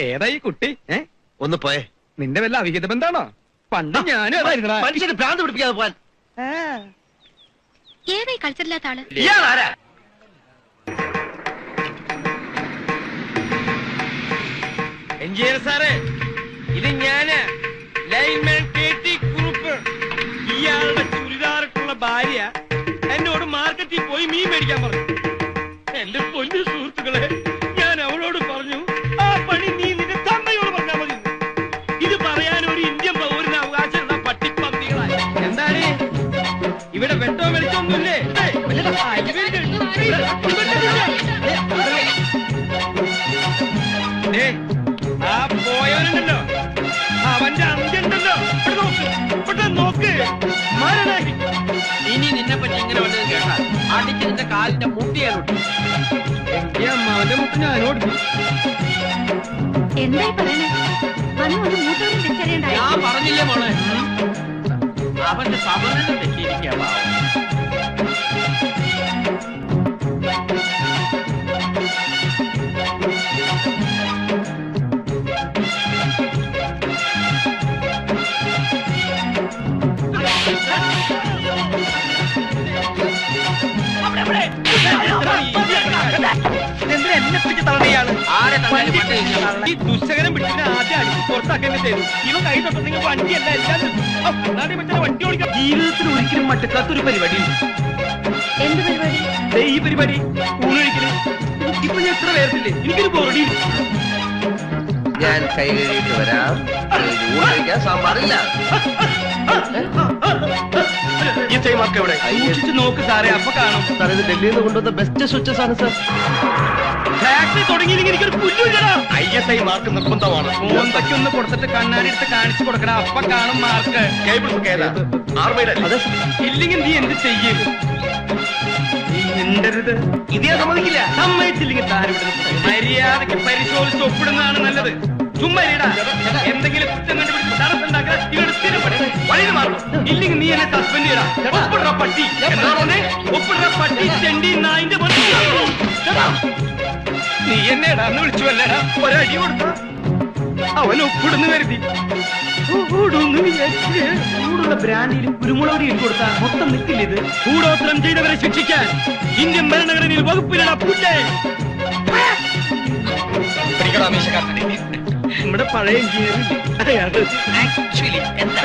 ഏതാ ഈ കുട്ടി? ഏ? ഒന്ന് പോയെ. നിന്റെ വല്ല അവിഹിത ബന്ധാണോ പണ്ട് ഞാനും അതായിരുന്നടാ. മനുഷ്യന് ഭ്രാന്ത് പിടിപ്പിക്കാതെ പോവാൻ. ആ. ഏതായി കളിച്ചിട്ടില്ലാത്ത ആൾ? ഇയാൾ ആരാ? എഞ്ചിനീയർ സാറേ ഇത് ഞാൻ. Lineman K T Kurup. ഇയാളുടെ ചുരിദാറക്കുള്ള ഭാര്യ എന്നോട് മാർക്കറ്റിൽ പോയി മീൻ മേടിക്കാൻ പറഞ്ഞു. എന്റെ പൊന്നു സുഹൃത്തുക്കളെ ആ പോയവനുണ്ടല്ലോ. അവന്റെ അന്ത്യണ്ടല്ലോ നോക്ക് നോക്ക്. മരണായി ഇനി നിന്നെ പറ്റി ഇങ്ങനെ വന്നത് കേട്ടാൽ അടിച്ച് നിന്റെ കാലിന്റെ മുട്ടിയാലുണ്ട് എങ്കി അമ്മാവന്റെ മുട്ട് ഞാനോട് എന്തായി പറയണേ? ഞാൻ പറഞ്ഞില്ലേ മോളെ? അവന്റെ സമരം തെറ്റിയിരിക്കുക ഈ ദുശകരം പിടിച്ചിട്ട് ആദ്യം അടിച്ച് പുറത്താക്കാൻ ചെയ്തു ഇവൻ കൈ തൊട്ടെങ്കിൽ വണ്ടിയല്ല എല്ലാം വണ്ടി ഓടിക്കാം. ജീവിതത്തിൽ ഒരിക്കലും മട്ടുക്കാത്തൊരു പരിപാടി എന്ത് പരിപാടി? ദേ ഈ പരിപാടി ഊണൊഴിക്കൽ ഇപ്പൊ ഞാൻ എത്ര പേർത്തില്ലേ എനിക്കൊരു ബോറടി. ഞാൻ കൈ കഴുകിയിട്ട് വരാം. സാമ്പാറില്ല. ഈ ടൈമാർക്ക് എവിടെ സൂക്ഷിച്ച് നോക്ക് സാറേ അപ്പൊ കാണും. സാർ ഇത് ഡൽഹിയിൽ നിന്ന് കൊണ്ടുവന്ന ബെസ്റ്റ് സ്വിച്ചസ് ആണ് സാർ ഫാക്ടറി തുടങ്ങിയില്ലെങ്കിൽ എനിക്കൊരു പുല്ലുല്ലടാ ഐ എസ് ഐ മാർക്ക് നിർബന്ധമാണ്. മോന്തയ്ക്ക് ഒന്ന് കൊടുത്തിട്ട് കണ്ണാടി എടുത്ത് കാണിച്ചു കൊടുക്കണം. അപ്പൊ കാണും മാർക്ക് ഇല്ലെങ്കിൽ നീ എന്ത് ചെയ്യും? മിണ്ടരുത്. ഇത് സമ്മതിക്കില്ല. സമ്മതിച്ചില്ലെങ്കിൽ മര്യാദയ്ക്ക് പരിശോധിച്ച് ഒപ്പിടുന്നതാണ് നല്ലത്. ചുമ്മാ എന്തെങ്കിലും കുറ്റം കണ്ടുപിടിച്ച് എന്നെ സസ്പെൻഡ് ചെയ്യടാ ഒപ്പിടുന്ന പട്ടി എന്നാണോന്നെ ഒപ്പിടുന്ന പട്ടി ചെണ്ടി നായിന്റെ നീ എന്നെ ഇടാന്ന് വിളിച്ചു അല്ലടാ ഒരടി കൊടുത്ത. അവൻ ഒപ്പിടുന്നു കരുതി. ചൂടുള്ള ഇട്ട് കൊടുത്താൽ മൊത്തം നിൽക്കില്ല ഇത്? കൂടോത്രം ചെയ്തവരെ ശിക്ഷിക്കാൻ ഇന്ത്യൻ ഭരണഘടനയിൽ വകുപ്പിലട പുല്ലേ നമ്മുടെ പഴയ എഞ്ചിനീയർ ആക്ച്വലി എന്താ